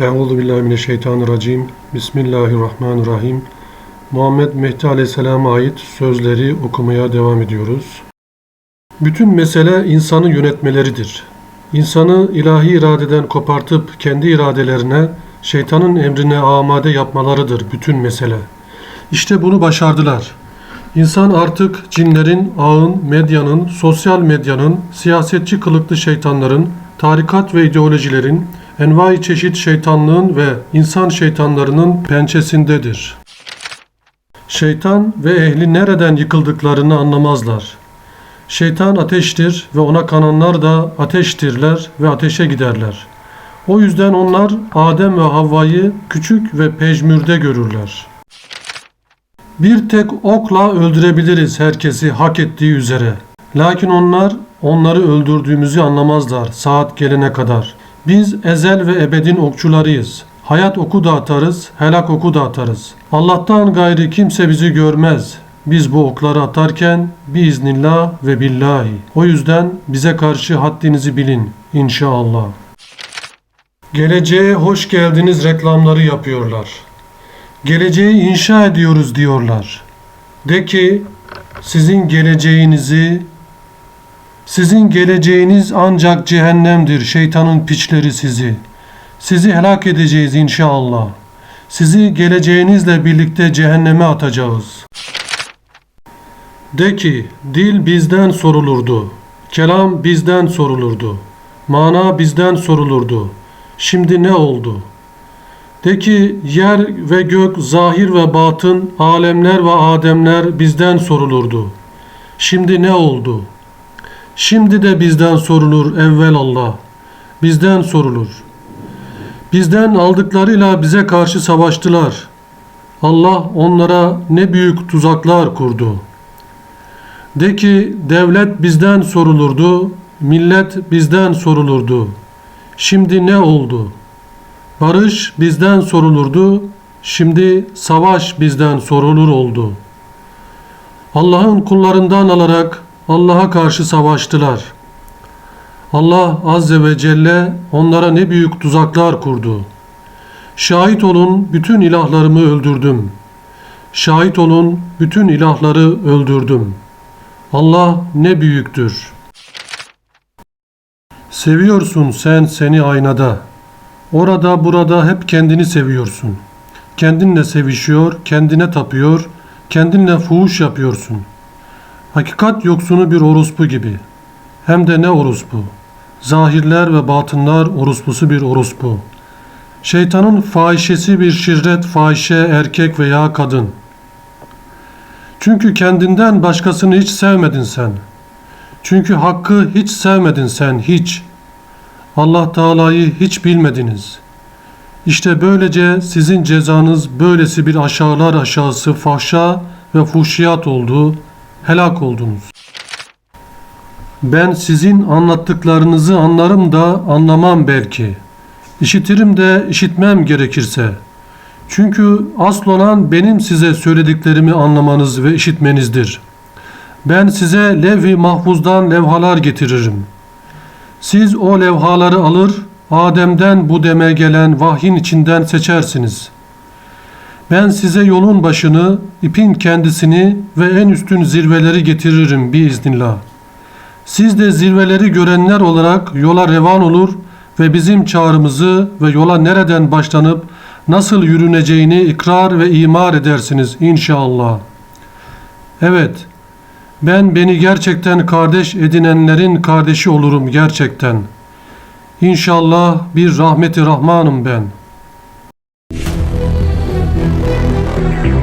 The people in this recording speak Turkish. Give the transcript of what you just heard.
Euzu billahi mineşşeytanirracim. Bismillahirrahmanirrahim. Muhammed Mehdi Aleyhisselam'a ait sözleri okumaya devam ediyoruz. Bütün mesele insanı yönetmeleridir. İnsanı ilahi iradeden kopartıp kendi iradelerine, şeytanın emrine amade yapmalarıdır bütün mesele. İşte bunu başardılar. İnsan artık cinlerin, ağın, medyanın, sosyal medyanın, siyasetçi kılıklı şeytanların, tarikat ve ideolojilerin, envai çeşit şeytanlığın ve insan şeytanlarının pençesindedir. Şeytan ve ehli nereden yıkıldıklarını anlamazlar. Şeytan ateştir ve ona kananlar da ateştirler ve ateşe giderler. O yüzden onlar Adem ve Havva'yı küçük ve pejmürde görürler. Bir tek okla öldürebiliriz herkesi hak ettiği üzere. Lakin onlar onları öldürdüğümüzü anlamazlar saat gelene kadar. Biz ezel ve ebedin okçularıyız. Hayat oku da atarız, helak oku da atarız. Allah'tan gayri kimse bizi görmez. Biz bu okları atarken biiznillah ve billahi. O yüzden bize karşı haddinizi bilin inşallah. Geleceğe hoş geldiniz reklamları yapıyorlar. Geleceği inşa ediyoruz diyorlar. De ki sizin geleceğinizi sizin geleceğiniz ancak cehennemdir şeytanın piçleri sizi. Sizi helak edeceğiz inşallah. Sizi geleceğinizle birlikte cehenneme atacağız. De ki dil bizden sorulurdu. Kelam bizden sorulurdu. Mana bizden sorulurdu. Şimdi ne oldu? De ki yer ve gök, zahir ve batın, alemler ve ademler bizden sorulurdu. Şimdi ne oldu? Şimdi de bizden sorulur evvel Allah. Bizden sorulur. Bizden aldıklarıyla bize karşı savaştılar. Allah onlara ne büyük tuzaklar kurdu. De ki devlet bizden sorulurdu, millet bizden sorulurdu. Şimdi ne oldu? Barış bizden sorulurdu, şimdi savaş bizden sorulur oldu. Allah'ın kullarından alarak Allah'a karşı savaştılar. Allah Azze ve Celle onlara ne büyük tuzaklar kurdu. Şahit olun bütün ilahlarımı öldürdüm. Şahit olun bütün ilahları öldürdüm. Allah ne büyüktür. Seviyorsun sen seni aynada. Orada burada hep kendini seviyorsun. Kendinle sevişiyor, kendine tapıyor, kendinle fuhuş yapıyorsun. Hakikat yoksunu bir orospu gibi. Hem de ne orospu? Zahirler ve batınlar orospusu bir orospu. Şeytanın fahişesi bir şirret fahişe erkek veya kadın. Çünkü kendinden başkasını hiç sevmedin sen. Çünkü hakkı hiç sevmedin sen hiç. Allah Teala'yı hiç bilmediniz. İşte böylece sizin cezanız böylesi bir aşağılar aşağısı fahşa ve fuhşiyat oldu, helak oldunuz. Ben sizin anlattıklarınızı anlarım da anlamam belki. İşitirim de işitmem gerekirse. Çünkü asıl olan benim size söylediklerimi anlamanız ve işitmenizdir. Ben size levh-i mahfuzdan levhalar getiririm. Siz o levhaları alır, Adem'den bu deme gelen vahyin içinden seçersiniz. Ben size yolun başını, ipin kendisini ve en üstün zirveleri getiririm biiznillah. Siz de zirveleri görenler olarak yola revan olur ve bizim çağrımızı ve yola nereden başlanıp nasıl yürüneceğini ikrar ve imar edersiniz inşallah. Evet, ben beni gerçekten kardeş edinenlerin kardeşi olurum gerçekten. İnşallah bir rahmeti rahmanım ben.'' Thank you.